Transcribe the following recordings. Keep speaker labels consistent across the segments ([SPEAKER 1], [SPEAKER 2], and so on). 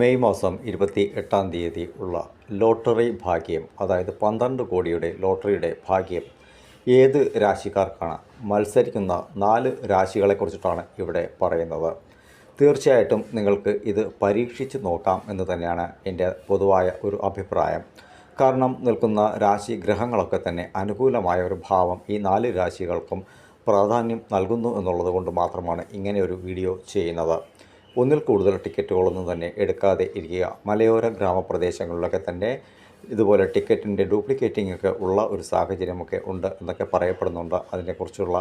[SPEAKER 1] May മാസം ഇരുപത്തി എട്ടാം തീയതി ഉള്ള ലോട്ടറി ഭാഗ്യം അതായത് പന്ത്രണ്ട് കോടിയുടെ ലോട്ടറിയുടെ ഭാഗ്യം ഏത് രാശിക്കാർക്കാണ്? മത്സരിക്കുന്ന നാല് രാശികളെക്കുറിച്ചിട്ടാണ് ഇവിടെ പറയുന്നത്. തീർച്ചയായിട്ടും നിങ്ങൾക്ക് ഇത് പരീക്ഷിച്ച് നോക്കാം എന്ന് തന്നെയാണ് എന്റെ പൊതുവായ ഒരു അഭിപ്രായം. കാരണം നിൽക്കുന്ന രാശി ഗ്രഹങ്ങളൊക്കെ തന്നെ അനുകൂലമായ ഒരു ഭാവം ഈ നാല് രാശികൾക്കും പ്രാധാന്യം നൽകുന്നു എന്നുള്ളത് കൊണ്ട് മാത്രമാണ് ഇങ്ങനെയൊരു വീഡിയോ ചെയ്യുന്നത്. ഒന്നിൽ കൂടുതൽ ടിക്കറ്റുകളൊന്നും തന്നെ എടുക്കാതെ ഇരിക്കുക. മലയോര ഗ്രാമപ്രദേശങ്ങളിലൊക്കെ തന്നെ ഇതുപോലെ ടിക്കറ്റിന്റെ ഡ്യൂപ്ലിക്കേറ്റിംഗ് ഒക്കെ ഉള്ള ഒരു സാഹചര്യമൊക്കെ ഉണ്ട് എന്നൊക്കെ പറയപ്പെടുന്നുണ്ട്. അതിനെക്കുറിച്ചുള്ള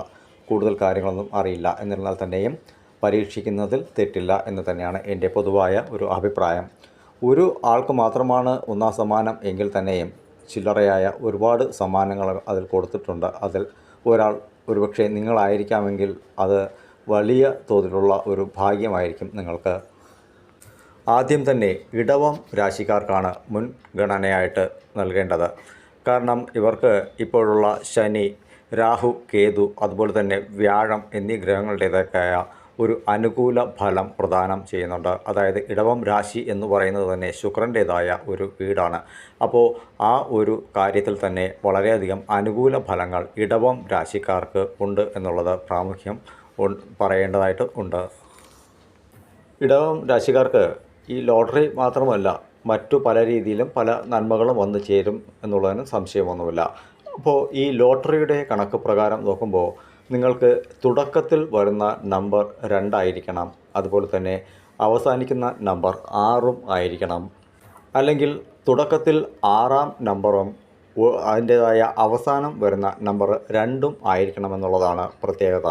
[SPEAKER 1] കൂടുതൽ കാര്യങ്ങളൊന്നും അറിയില്ല. എന്നിരുന്നാൽ തന്നെയും പരീക്ഷിക്കുന്നതിൽ തെറ്റില്ല എന്ന് തന്നെയാണ് എന്റെ പൊതുവായ ഒരു അഭിപ്രായം. ഒരു ആൾക്ക് മാത്രമാണ് ഒന്നാം സമ്മാനം എങ്കിൽ തന്നെയും ചില്ലറയായ ഒരുപാട് സമ്മാനങ്ങൾ അതിൽ കൊടുത്തിട്ടുണ്ട്. അതിൽ ഒരാൾ ഒരുപക്ഷെ നിങ്ങളായിരിക്കാമെങ്കിൽ അത് വലിയ തോതിലുള്ള ഒരു ഭാഗ്യമായിരിക്കും നിങ്ങൾക്ക്. ആദ്യം തന്നെ ഇടവം രാശിക്കാർക്കാണ് മുൻഗണനയായിട്ട് നൽകേണ്ടത്. കാരണം ഇവർക്ക് ഇപ്പോഴുള്ള ശനി രാഹു കേതു അതുപോലെ തന്നെ വ്യാഴം എന്നീ ഗ്രഹങ്ങളുടേതൊക്കെയായ ഒരു അനുകൂല ഫലം പ്രദാനം ചെയ്യുന്നുണ്ട്. അതായത് ഇടവം രാശി എന്ന് പറയുന്നത് തന്നെ ശുക്രന്റേതായ ഒരു വീടാണ്. അപ്പോൾ ആ ഒരു കാര്യത്തിൽ തന്നെ വളരെയധികം അനുകൂല ഫലങ്ങൾ ഇടവം രാശിക്കാർക്ക് ഉണ്ട് എന്നുള്ളത് പ്രാമുഖ്യം പറയേണ്ടതായിട്ട് ഉണ്ട്. ഇടവം രാശിക്കാർക്ക് ഈ ലോട്ടറി മാത്രമല്ല മറ്റു പല രീതിയിലും പല നന്മകളും വന്നു ചേരും എന്നുള്ളതിന് സംശയമൊന്നുമില്ല. അപ്പോൾ ഈ ലോട്ടറിയുടെ കണക്ക് പ്രകാരം നോക്കുമ്പോൾ നിങ്ങൾക്ക് തുടക്കത്തിൽ വരുന്ന നമ്പർ രണ്ടായിരിക്കണം. അതുപോലെ തന്നെ അവസാനിക്കുന്ന നമ്പർ ആറും ആയിരിക്കണം. അല്ലെങ്കിൽ തുടക്കത്തിൽ ആറാം നമ്പറും അതിന്റേതായ അവസാനം വരുന്ന നമ്പർ രണ്ടും ആയിരിക്കണമെന്നുള്ളതാണ് പ്രത്യേകത.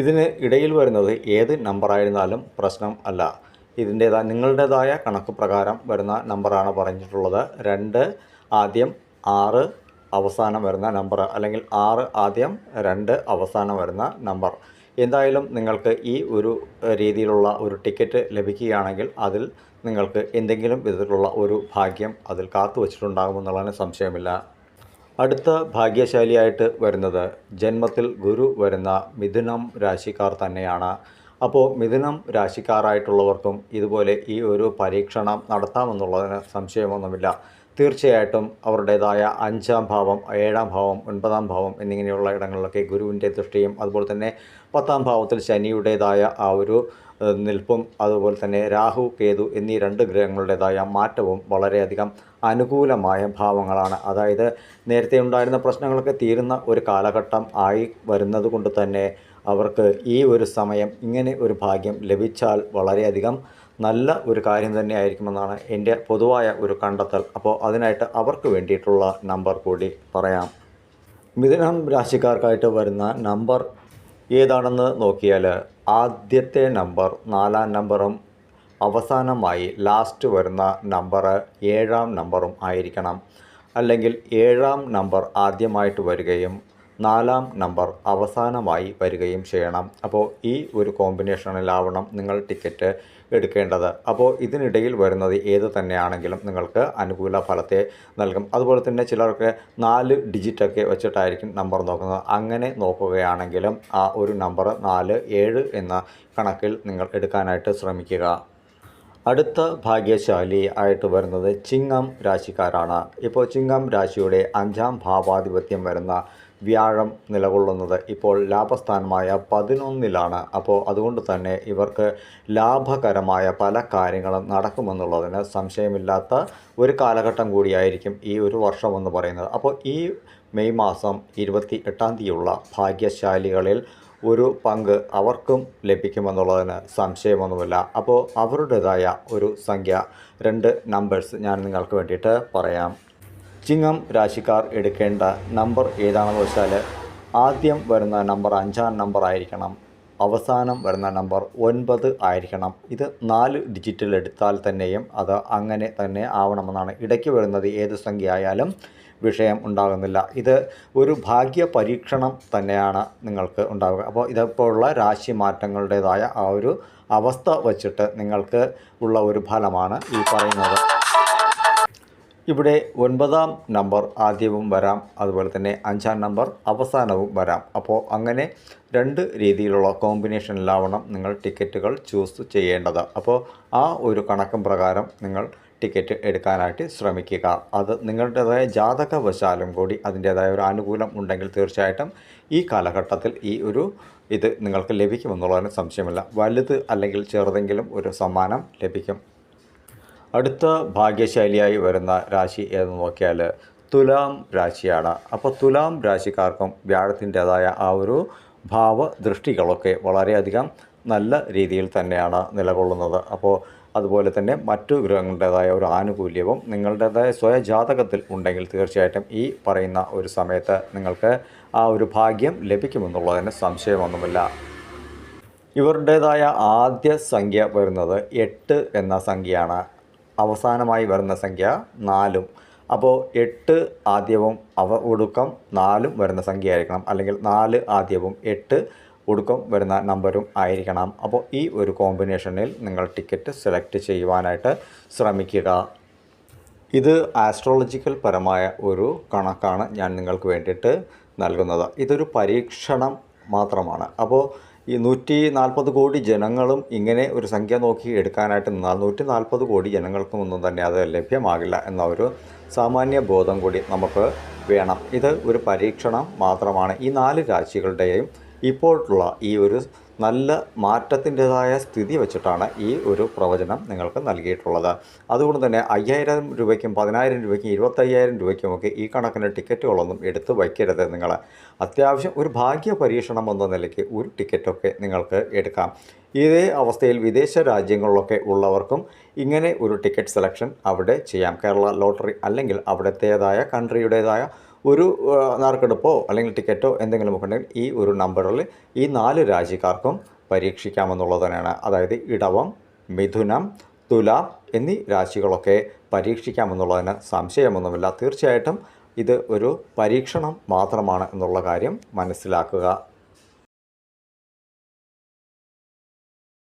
[SPEAKER 1] ഇതിന് ഇടയിൽ വരുന്നത് ഏത് നമ്പറായിരുന്നാലും പ്രശ്നം അല്ല. ഇതിന്റേതായ നിങ്ങളുടേതായ കണക്ക് പ്രകാരം വരുന്ന നമ്പറാണ് പറഞ്ഞിട്ടുള്ളത്. രണ്ട് ആദ്യം ആറ് അവസാനം വരുന്ന നമ്പർ അല്ലെങ്കിൽ ആറ് ആദ്യം രണ്ട് അവസാനം വരുന്ന നമ്പർ എന്തായാലും നിങ്ങൾക്ക് ഈ ഒരു രീതിയിലുള്ള ഒരു ടിക്കറ്റ് ലഭിക്കുകയാണെങ്കിൽ അതിൽ നിങ്ങൾക്ക് എന്തെങ്കിലും വിധത്തിലുള്ള ഒരു ഭാഗ്യം അതിൽ കാത്തു വച്ചിട്ടുണ്ടാകുമെന്നുള്ളതിന് സംശയമില്ല. അടുത്ത ഭാഗ്യശാലിയായിട്ട് വരുന്നത് ജന്മത്തിൽ ഗുരു വരുന്ന മിഥുനം രാശിക്കാർ തന്നെയാണ്. അപ്പോൾ മിഥുനം രാശിക്കാരായിട്ടുള്ളവർക്കും ഇതുപോലെ ഈ ഒരു പരീക്ഷണം നടത്താമെന്നുള്ളതിന് സംശയമൊന്നുമില്ല. തീർച്ചയായിട്ടും അവരുടേതായ അഞ്ചാം ഭാവം ഏഴാം ഭാവം ഒൻപതാം ഭാവം എന്നിങ്ങനെയുള്ള ഇടങ്ങളിലൊക്കെ ഗുരുവിന്റെ ദൃഷ്ടിയും അതുപോലെ തന്നെ പത്താം ഭാവത്തിൽ ശനിയുടേതായ ആ ഒരു നിൽപ്പും അതുപോലെ തന്നെ രാഹു കേതു എന്നീ രണ്ട് ഗ്രഹങ്ങളുടേതായ മാറ്റവും വളരെയധികം അനുകൂലമായ ഭാവങ്ങളാണ്. അതായത് നേരത്തെ ഉണ്ടായിരുന്ന പ്രശ്നങ്ങളൊക്കെ തീരുന്ന ഒരു കാലഘട്ടം ആയി വരുന്നത് കൊണ്ട് തന്നെ അവർക്ക് ഈ ഒരു സമയം ഇങ്ങനെ ഒരു ഭാഗ്യം ലഭിച്ചാൽ വളരെയധികം നല്ല ഒരു കാര്യം തന്നെ ആയിരിക്കുമെന്നാണ് എന്റെ പൊതുവായ ഒരു കണ്ടെത്തൽ. അപ്പോൾ അതിനായിട്ട് അവർക്ക് വേണ്ടിയിട്ടുള്ള നമ്പർ കൂടി പറയാം. മിഥുനം രാശിക്കാർക്കായിട്ട് വരുന്ന നമ്പർ ഏതാണെന്ന് നോക്കിയാൽ ആദ്യത്തെ നമ്പർ നാലാം നമ്പറും അവസാനമായി ലാസ്റ്റ് വരുന്ന നമ്പർ ഏഴാം നമ്പറും ആയിരിക്കണം. അല്ലെങ്കിൽ ഏഴാം നമ്പർ ആദ്യമായിട്ട് വരികയും നാലാം നമ്പർ അവസാനമായി വരികയും ചെയ്യണം. അപ്പോൾ ഈ ഒരു കോമ്പിനേഷനിലാവണം നിങ്ങൾ ടിക്കറ്റ് എടുക്കേണ്ടത്. അപ്പോൾ ഇതിനിടയിൽ വരുന്നത് ഏത് തന്നെയാണെങ്കിലും നിങ്ങൾക്ക് അനുകൂല ഫലത്തെ നൽകും. അതുപോലെ തന്നെ ചിലർക്ക് നാല് ഡിജിറ്റൊക്കെ വെച്ചിട്ടായിരിക്കും നമ്പർ നോക്കുന്നത്. അങ്ങനെ നോക്കുകയാണെങ്കിലും ആ ഒരു നമ്പർ നാല് ഏഴ് എന്ന കണക്കിൽ നിങ്ങൾ എടുക്കാനായിട്ട് ശ്രമിക്കുക. അടുത്ത ഭാഗ്യശാലി ആയിട്ട് വരുന്നത് ചിങ്ങം രാശിക്കാരാണ്. ഇപ്പോൾ ചിങ്ങം രാശിയുടെ അഞ്ചാം ഭാവാധിപത്യം വരുന്ന വ്യാഴം നിലകൊള്ളുന്നത്. ഇപ്പോൾ ലാഭസ്ഥാനമായ പതിനൊന്നിലാണ്. അപ്പോൾ അതുകൊണ്ട് തന്നെ ഇവർക്ക് ലാഭകരമായ പല കാര്യങ്ങളും നടക്കുമെന്നുള്ളതിന് സംശയമില്ലാത്ത ഒരു കാലഘട്ടം കൂടിയായിരിക്കും ഈ ഒരു വർഷം എന്ന് പറയുന്നത്. അപ്പോൾ ഈ മെയ് മാസം ഇരുപത്തി എട്ടാം തീയതിയുള്ള ഭാഗ്യശാലികളിൽ ഒരു പങ്ക് അവർക്കും ലഭിക്കുമെന്നുള്ളതിന് സംശയമൊന്നുമില്ല. അപ്പോൾ അവരുടേതായ ഒരു സംഖ്യ രണ്ട് നമ്പേഴ്സ് ഞാൻ നിങ്ങൾക്ക് വേണ്ടിയിട്ട് പറയാം. ചിങ്ങം രാശിക്കാർ എടുക്കേണ്ട നമ്പർ ഏതാണെന്ന് വെച്ചാൽ ആദ്യം വരുന്ന നമ്പർ അഞ്ചാം നമ്പർ ആയിരിക്കണം. അവസാനം വരുന്ന നമ്പർ ഒൻപത് ആയിരിക്കണം. ഇത് നാല് ഡിജിറ്റൽ എടുത്താൽ തന്നെയും അത് അങ്ങനെ തന്നെ ആവണമെന്നാണ്. ഇടയ്ക്ക് വരുന്നത് ഏത് സംഖ്യ ആയാലും വിഷയം ഉണ്ടാകുന്നില്ല. ഇത് ഒരു ഭാഗ്യ പരീക്ഷണം തന്നെയാണ് നിങ്ങൾക്ക് ഉണ്ടാവുക. അപ്പോൾ ഇതപ്പോഴുള്ള രാശി മാറ്റങ്ങളുടേതായ ആ ഒരു അവസ്ഥ വച്ചിട്ട് നിങ്ങൾക്ക് ഉള്ള ഒരു ഫലമാണ് ഈ പറയുന്നത്. ഇവിടെ ഒൻപതാം നമ്പർ ആദ്യവും വരാം. അതുപോലെ തന്നെ അഞ്ചാം നമ്പർ അവസാനവും വരാം. അപ്പോൾ അങ്ങനെ രണ്ട് രീതിയിലുള്ള കോമ്പിനേഷനിലാവണം നിങ്ങൾ ടിക്കറ്റുകൾ ചൂസ് ചെയ്യേണ്ടത്. അപ്പോൾ ആ ഒരു കണക്കും പ്രകാരം നിങ്ങൾ ടിക്കറ്റ് എടുക്കാനായിട്ട് ശ്രമിക്കുക. അത് നിങ്ങളുടേതായ ജാതകവശാലും കൂടി അതിന്റേതായ ഒരു ആനുകൂലം ഉണ്ടെങ്കിൽ തീർച്ചയായിട്ടും ഈ കാലഘട്ടത്തിൽ ഈ ഒരു ഇത് നിങ്ങൾക്ക് ലഭിക്കുമെന്നുള്ളതിന് സംശയമില്ല. വലുത് അല്ലെങ്കിൽ ചെറുതെങ്കിലും ഒരു സമ്മാനം ലഭിക്കും. അടുത്ത ഭാഗ്യശൈലിയായി വരുന്ന രാശി എന്ന് നോക്കിയാൽ തുലാം രാശിയാണ്. അപ്പോൾ തുലാം രാശിക്കാർക്കും വ്യാഴത്തിന്റേതായ ആ ഒരു ഭാവദൃഷ്ടികളൊക്കെ വളരെയധികം നല്ല രീതിയിൽ തന്നെയാണ് നിലകൊള്ളുന്നത്. അപ്പോൾ അതുപോലെ തന്നെ മറ്റു ഗ്രഹങ്ങളുടേതായ ഒരു ആനുകൂല്യവും നിങ്ങളുടേതായ സ്വയജാതകത്തിൽ ഉണ്ടെങ്കിൽ തീർച്ചയായിട്ടും ഈ പറയുന്ന ഒരു സമയത്ത് നിങ്ങൾക്ക് ആ ഒരു ഭാഗ്യം ലഭിക്കുമെന്നുള്ളതിന് സംശയമൊന്നുമില്ല. ഇവരുടേതായ ആദ്യ സംഖ്യ വരുന്നത് എട്ട് എന്ന സംഖ്യയാണ്. അവസാനമായി വരുന്ന സംഖ്യ നാലും. അപ്പോൾ എട്ട് ആദ്യവും അവ ഒടുക്കം നാലും വരുന്ന സംഖ്യ ആയിരിക്കണം അല്ലെങ്കിൽ നാല് ആദ്യവും എട്ട് ഒടുക്കം വരുന്ന നമ്പരും ആയിരിക്കണം. അപ്പോൾ ഈ ഒരു കോമ്പിനേഷനിൽ നിങ്ങൾ ടിക്കറ്റ് സെലക്ട് ചെയ്യുവാനായിട്ട് ശ്രമിക്കുക. ഇത് ആസ്ട്രോളജിക്കൽ പരമായ ഒരു കണക്കാണ് ഞാൻ നിങ്ങൾക്ക് വേണ്ടിയിട്ട് നൽകുന്നത്. ഇതൊരു പരീക്ഷണം മാത്രമാണ്. അപ്പോൾ ഈ നൂറ്റി നാൽപ്പത് കോടി ജനങ്ങളും ഇങ്ങനെ ഒരു സംഖ്യ നോക്കി എടുക്കാനായിട്ട് നിന്നാൽ നൂറ്റി നാൽപ്പത് കോടി ജനങ്ങൾക്കും ഒന്നും തന്നെ അത് ലഭ്യമാകില്ല എന്ന ഒരു സാമാന്യ ബോധം കൂടി നമുക്ക് വേണം. ഇത് ഒരു പരീക്ഷണം മാത്രമാണ്. ഈ നാല് രാശികളുടെയും ഇപ്പോഴുള്ള ഈ ഒരു നല്ല മാറ്റത്തിന്റെതായ സ്ഥിതി വെച്ചിട്ടാണ് ഈ ഒരു പ്രവചനം നിങ്ങൾക്ക് നൽകിയിട്ടുള്ളത്. അതുകൊണ്ട് തന്നെ അയ്യായിരം രൂപയ്ക്കും പതിനായിരം രൂപയ്ക്കും ഇരുപത്തയ്യായിരം രൂപയ്ക്കുമൊക്കെ ഈ കണക്കിന് ടിക്കറ്റുകളൊന്നും എടുത്ത് വയ്ക്കരുത് നിങ്ങൾ അത്യാവശ്യം ഒരു ഭാഗ്യ പരീക്ഷണം എന്ന നിലയ്ക്ക് ഒരു ടിക്കറ്റൊക്കെ നിങ്ങൾക്ക് എടുക്കാം. ഇതേ അവസ്ഥയിൽ വിദേശ രാജ്യങ്ങളിലൊക്കെ ഉള്ളവർക്കും ഇങ്ങനെ ഒരു ടിക്കറ്റ് സെലക്ഷൻ അവിടെ ചെയ്യാം. കേരള ലോട്ടറി അല്ലെങ്കിൽ അവിടുത്തേതായ കൺട്രിയുടേതായ ഒരു നറുക്കെടുപ്പോ അല്ലെങ്കിൽ ടിക്കറ്റോ എന്തെങ്കിലും ഒക്കെ ഉണ്ടെങ്കിൽ ഈ ഒരു നമ്പറിൽ ഈ നാല് രാശിക്കാർക്കും പരീക്ഷിക്കാമെന്നുള്ളത് തന്നെയാണ് അതായത് ഇടവം മിഥുനം തുലാം എന്നീ രാശികളൊക്കെ പരീക്ഷിക്കാമെന്നുള്ളതിന് സംശയമൊന്നുമില്ല. തീർച്ചയായിട്ടും ഇത് ഒരു പരീക്ഷണം മാത്രമാണ് എന്നുള്ള കാര്യം മനസ്സിലാക്കുക.